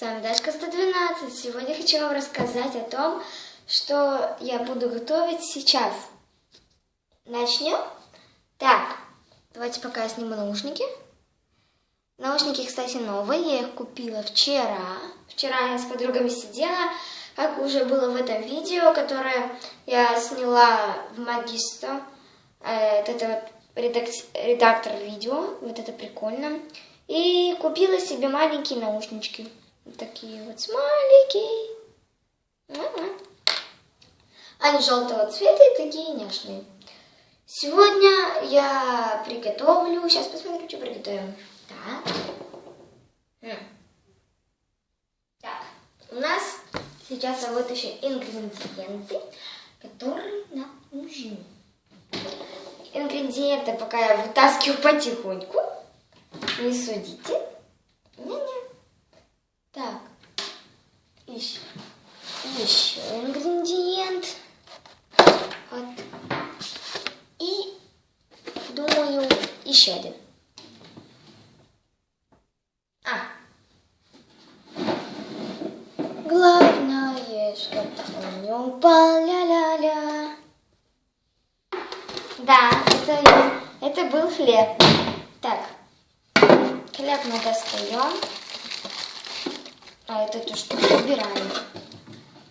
С вами Дашка 112. Сегодня хочу вам рассказать о том, что я буду готовить сейчас. Начнем? Так, давайте пока я сниму наушники. Наушники, кстати, новые, я их купила вчера. Вчера я с подругами сидела, как уже было в этом видео, которое я сняла в Магисто. Э, Это вот редак- редактор видео, вот это прикольно. И купила себе маленькие наушнички. Вот такие вот смайлики. Мгм. Они желтого цвета и такие няшные. Сегодня я приготовлю... Сейчас посмотрим, что приготовим. Так. Так. У нас сейчас я вытащу ингредиенты, которые нам нужны. Ингредиенты пока я вытаскиваю потихоньку. Не судите. Не-не. Так. Еще. Еще ингредиент. Вот. И, думаю, еще один. А. Главное, чтобы он не упал. Ля-ля-ля. Да, это, это был хлеб. Так. Хлеб мы достаем. А эту штуку убираем.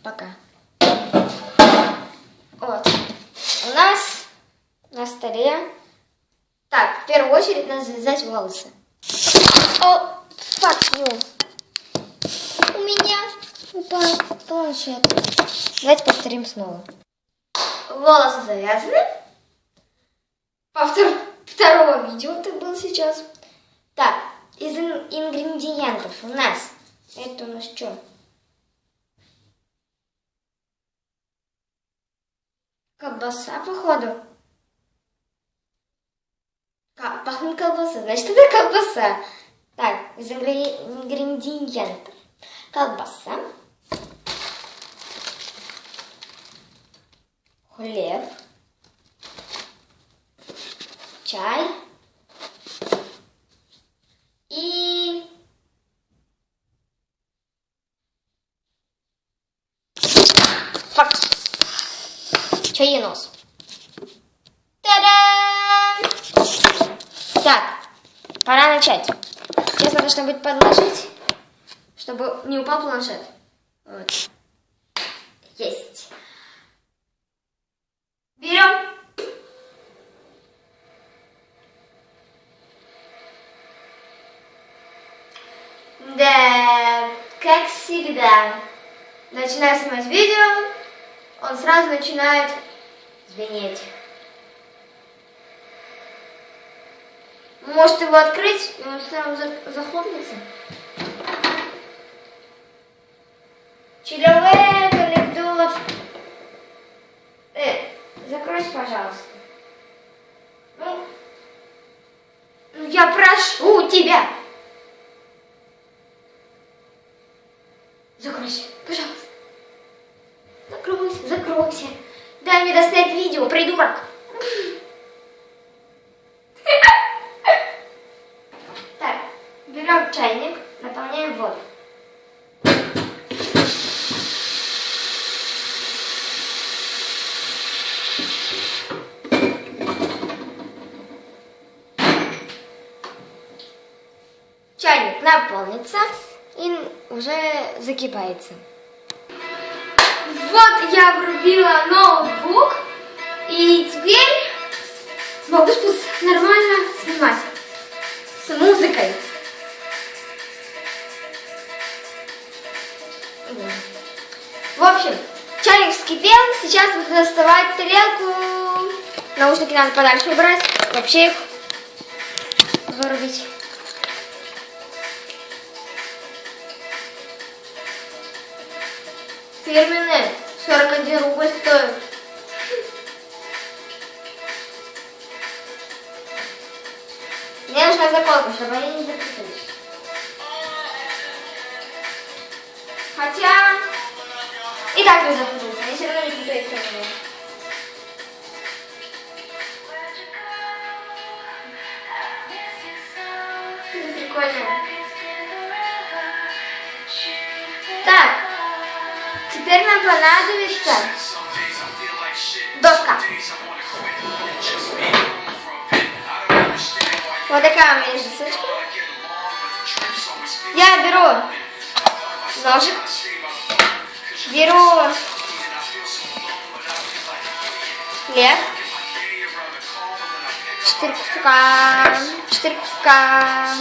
Пока. Вот. У нас на столе... Так, в первую очередь надо завязать волосы. О, fuck you. У меня упал планшет. Давайте повторим снова. Волосы завязаны. Повтор второго видео это был сейчас. Так, из ин- ингредиентов у нас... Это у нас что? Колбаса, походу. Пахнет колбаса, значит это колбаса. Так, из ингре- ингредиентов. Колбаса. Хлеб. Чай. И... Фак. Чаенос. Та-дам! Так, пора начать. Сейчас надо что-нибудь подложить, чтобы не упал планшет. Вот. Есть. Берем. Да, как всегда. Начинаю снимать видео, он сразу начинает звенеть. Может его открыть, и он за- захлопнется. Человек, анекдот. Э, закройся, пожалуйста. Ну, ну я прошу тебя. Закройся, пожалуйста. Закройся, закройся. Дай мне доснять видео, придурок. Так, берем чайник, наполняем воду. Чайник наполнится и уже закипается. Вот я врубила ноутбук, и теперь могу нормально снимать с музыкой. В общем, чайник вскипел, сейчас буду доставать тарелку. Наушники надо подальше убрать, вообще их вырубить. Фирменные 41 рубль стоят. Мне нужна заколка, чтобы они не запутались. Хотя и так не запутаются, они все равно не путаются. Это прикольно. Так, теперь нам понадобится доска. Вот такая у меня есть. Я беру ножик, беру хлеб, четыре куска, четыре куска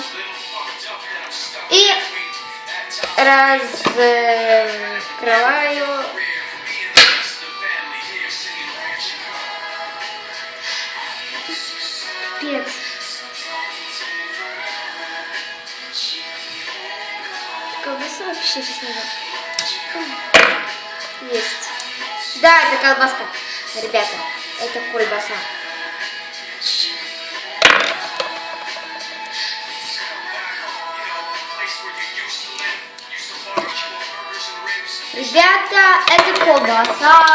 и раскрываю Пец. Колбаса вообще сейчас надо. Есть. Да, это колбаска. Ребята, это колбаса. Ребята, это колбаса.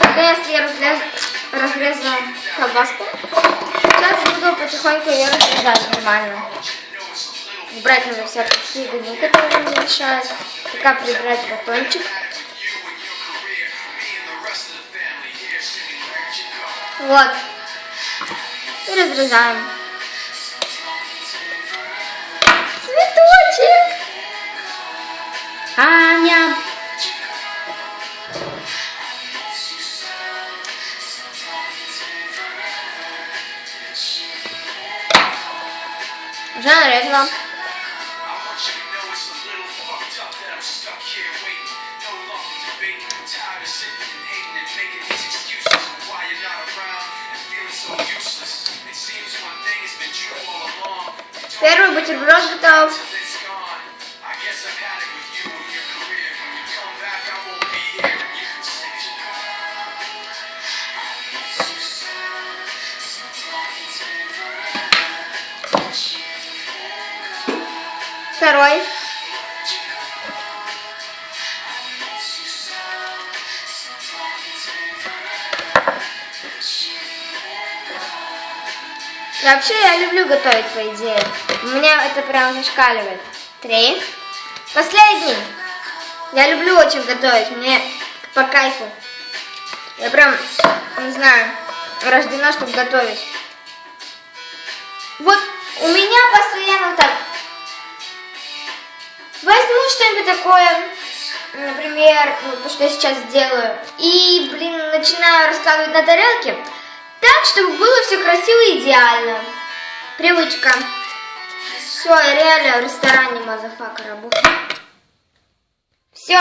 Наконец-то я разрез... разрезала колбаску. Сейчас буду потихоньку ее разрезать нормально. Убрать надо всякие фигни, которые мне мешают. Пока прибрать батончик. Вот. И разрезаем. Цветочек. Аня. Уже нарезала. Первый бутерброд готов. Второй. Вообще я люблю готовить, по идее. У меня это прям зашкаливает. Три. Последний. Я люблю очень готовить. Мне по кайфу. Я прям, не знаю, рождена, чтобы готовить. Вот у меня постоянно так. Возьму что-нибудь такое, например, ну, то, что я сейчас делаю, и, блин, начинаю раскладывать на тарелке, так, чтобы было все красиво и идеально. Привычка. Все, реально в ресторане мазафака работаю. Все,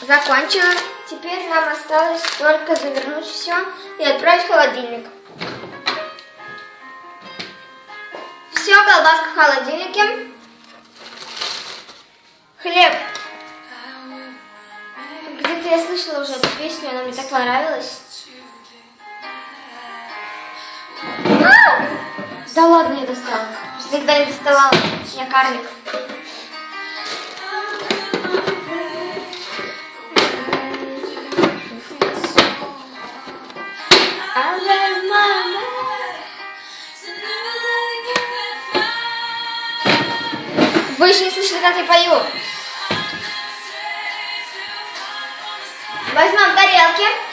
закончила. Теперь нам осталось только завернуть все и отправить в холодильник. Все, колбаска в холодильнике. Хлеб. Где-то я слышала уже эту песню, она мне так понравилась. А! Да ладно, я достала. Всегда не доставала. Я карлик. Вы еще не слышали, как я пою. Возьмем тарелки.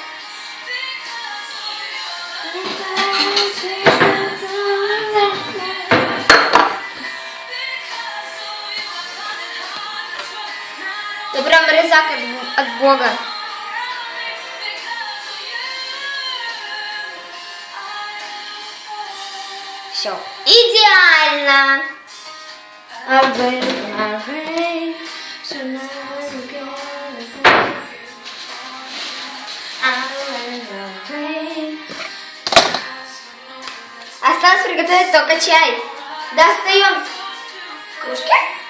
Ты прям резак от, от Бога. Все. Идеально. Осталось приготовить только чай. Достаем кружки.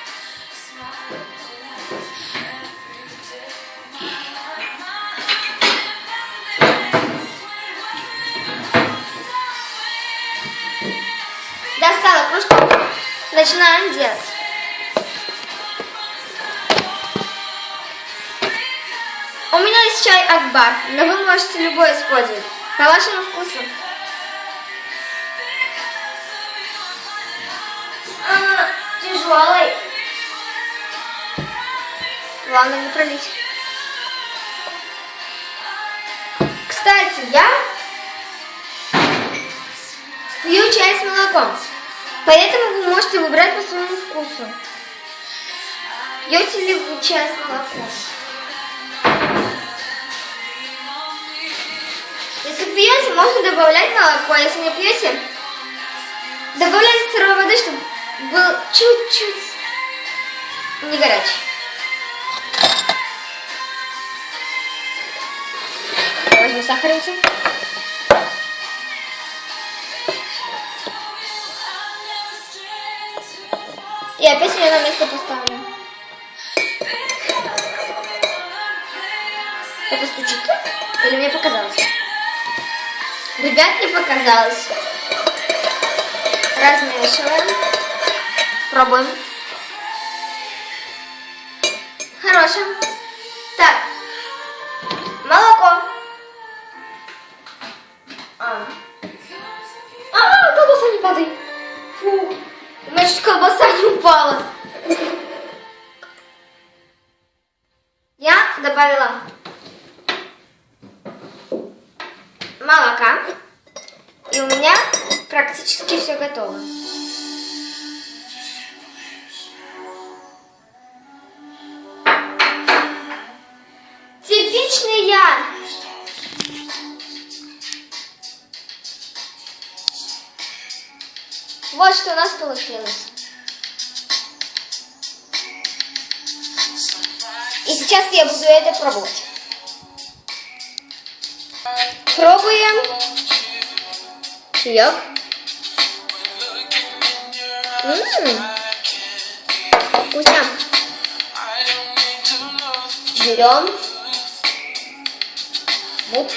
Достала кружку. Начинаем делать. У меня есть чай Акбар, но вы можете любой использовать, по вашему вкусу. Э, Тяжелый. Главное не пролить. Кстати, я пью чай с молоком. Поэтому вы можете выбрать по своему вкусу. Пьете ли вы чай с молоком? Если пьете, можно добавлять молоко. Если не пьете, добавляйте сырой воды, чтобы был чуть-чуть не горячий. Возьму сахарницу. И опять ее на место поставлю. Это стучится? Или мне показалось? Ребят, не показалось. Размешиваем. Пробуем. Хорошим. Так. Молоко. А. А, колбаса не падай. Фу. Чуть колбаса практически все готово. Типичный я. Вот что у нас получилось. И сейчас я буду это пробовать. Пробуем. Чаек. Ммм. Вкусно. Берем. Вот.